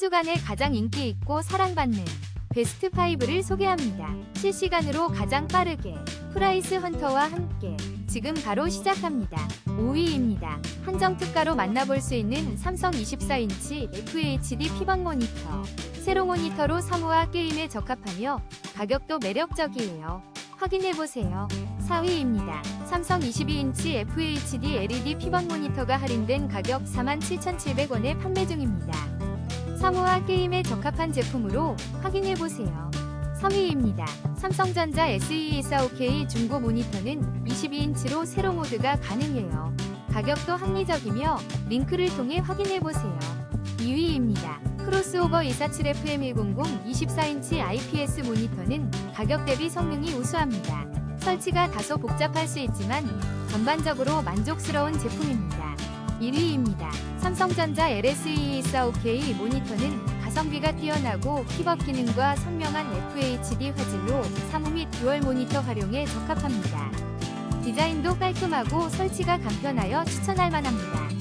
주간에 가장 인기 있고 사랑받는 베스트 5를 소개합니다. 실시간으로 가장 빠르게 프라이스 헌터와 함께 지금 바로 시작합니다. 5위입니다. 한정 특가로 만나볼 수 있는 삼성 24인치 FHD 피벗 모니터. 세로 모니터로 사무와 게임에 적합하며 가격도 매력적이에요. 확인해보세요. 4위입니다. 삼성 22인치 FHD LED 피벗 모니터가 할인된 가격 47,700원에 판매 중입니다. 사무와 게임에 적합한 제품으로 확인해보세요. 3위입니다. 삼성전자 E SE24OK 중고 모니터는 22인치로 세로 모드가 가능해요. 가격도 합리적이며 링크를 통해 확인해보세요. 2위입니다. 크로스오버 247FM100 24인치 IPS 모니터는 가격 대비 성능이 우수합니다. 설치가 다소 복잡할 수 있지만 전반적으로 만족스러운 제품입니다. 1위입니다. 삼성전자 LSE24OK 모니터는 가성비가 뛰어나고 힙업 기능과 선명한 FHD 화질로 사무 및 듀얼 모니터 활용에 적합합니다. 디자인도 깔끔하고 설치가 간편하여 추천할 만합니다.